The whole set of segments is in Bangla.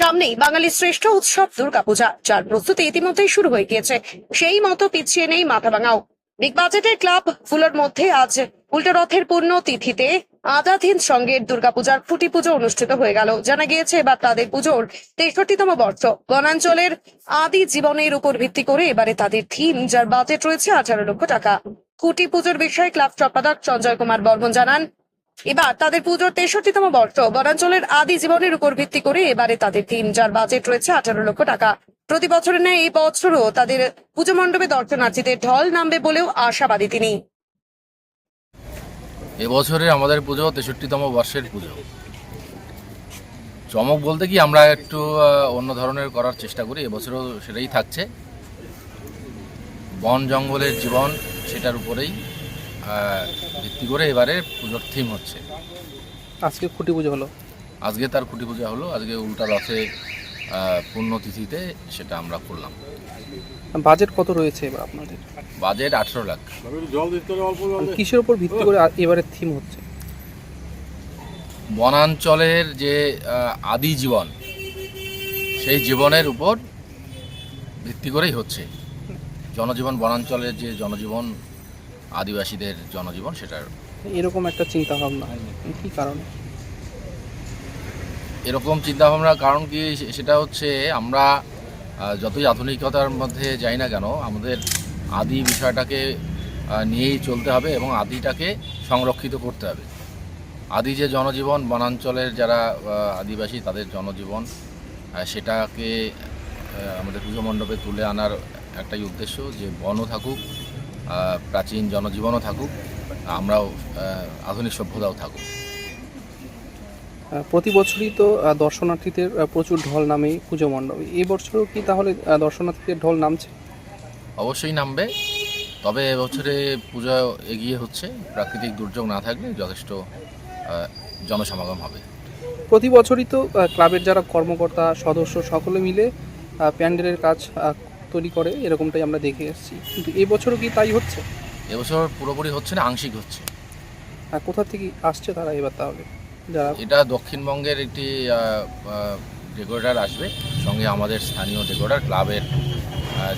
সামনেই বাঙালির শ্রেষ্ঠ উৎসব দুর্গাপূজা, যার প্রস্তুতি ইতিমধ্যেই শুরু হয়ে গিয়েছে। সেই মতো পিছিয়ে নেই মাথাভাঙাও। বিগ বাজেটের ক্লাবগুলোর মধ্যে আজ উল্টো রথের পূর্ণ তিথিতে আজাধীন সঙ্গের দুর্গাপূজার খুঁটি পুজো অনুষ্ঠিত হয়ে গেল। জানা গিয়েছে, এবার তাদের পুজোর তেষট্টিতম বর্ষ। বনাঞ্চলের আদি জীবনের উপর ভিত্তি করে এবারে তাদের থিম, যার বাজেট রয়েছে আঠারো লক্ষ টাকা। খুঁটি পুজোর বিষয়ে ক্লাব সম্পাদক সঞ্জয় কুমার বর্মন জানান এবার তাদের পুজোর তেষট্টিতম বর্ষ বনাঞ্চলের আদি জীবনের উপর ভিত্তি করে এবারে তাদের তিন যার বাজেট রয়েছে আঠারো লক্ষ টাকা। প্রতি বছরের নেয় এই বছরও তাদের পুজো মণ্ডপে দর্শনার্থীদের ঢল নামবে বলেও আশাবাদী তিনি। এবছরে আমাদের পুজো তেষট্টিতম বর্ষের পুজো। চমক বলতে কি আমরা একটু অন্য ধরনের করার চেষ্টা করি এবছরও সেটাই থাকছে। বন জঙ্গলের জীবন, সেটার উপরেই। ভিত্তি করে এবারে পুজোর থিম হচ্ছে। আজকে খুঁটি পুজো হলো? আজকে তার খুঁটি পূজা হলো আজকে উল্টা রথে পুণ্যতিথিতে সেটা আমরা করলাম। বাজেট কত রয়েছে এবার আপনাদের? বাজেট আঠেরো লাখ। কিসের উপর ভিত্তি করে এবারে থিম হচ্ছে? বনাঞ্চলের যে আদি জীবন সেই জীবনের উপর ভিত্তি করেই হচ্ছে। জনজীবন বনাঞ্চলের যে জনজীবন আদিবাসীদের জনজীবন সেটার এরকম একটা চিন্তা ভাবনা কি কারণে? এরকম চিন্তাভাবনার কারণ কি? সেটা হচ্ছে আমরা যতই আধুনিকতার মধ্যে যাই না কেন আমাদের আদি বিষয়টাকে নিয়েই চলতে হবে এবং আদিটাকে সংরক্ষিত করতে হবে। আদি যে জনজীবন বনাঞ্চলের যারা আদিবাসী তাদের জনজীবন সেটাকে আমাদের পুজো মণ্ডপে তুলে আনার একটাই উদ্দেশ্য যে বনও থাকুক প্রাচীন জনজীবনও থাকুক আমরাও আধুনিক সভ্যতাও থাকুক। প্রতি বছরই তো দর্শনার্থীদের প্রচুর ঢল নামে পুজো মণ্ডপে। এই বছরও কি তাহলে দর্শনার্থীদের ঢল নামছে? অবশ্যই নামবে তবে এবছরে পূজা এগিয়ে হচ্ছে। প্রাকৃতিক দুর্যোগ না থাকলে যথেষ্ট জনসমাগম হবে। প্রতি বছরই তো ক্লাবের যারা কর্মকর্তা সদস্য সকলে মিলে প্যান্ডেলের কাজ তৈরি করে এরকমটাই আমরা দেখে এসেছি। কিন্তু এই বছরও কি তাই হচ্ছে? এবছর পুরোপুরি হচ্ছে না আংশিক হচ্ছে। আর কোথা থেকে আসছে তারা এবার তাহলে? যারা এটা দক্ষিণবঙ্গের একটি ডেকোরেটার আসবে সঙ্গে আমাদের স্থানীয় ডেকোরেটার ক্লাবের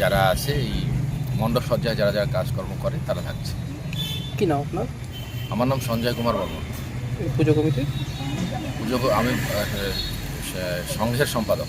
যারা আছে এই মণ্ডপ সজ্জায় যারা যারা কাজকর্ম করে তারা থাকছে। কি নাম আপনার? আমার নাম সঞ্জয় কুমার বর্মন। পুজো কমিটি? পুজো আমি সংঘের সম্পাদক।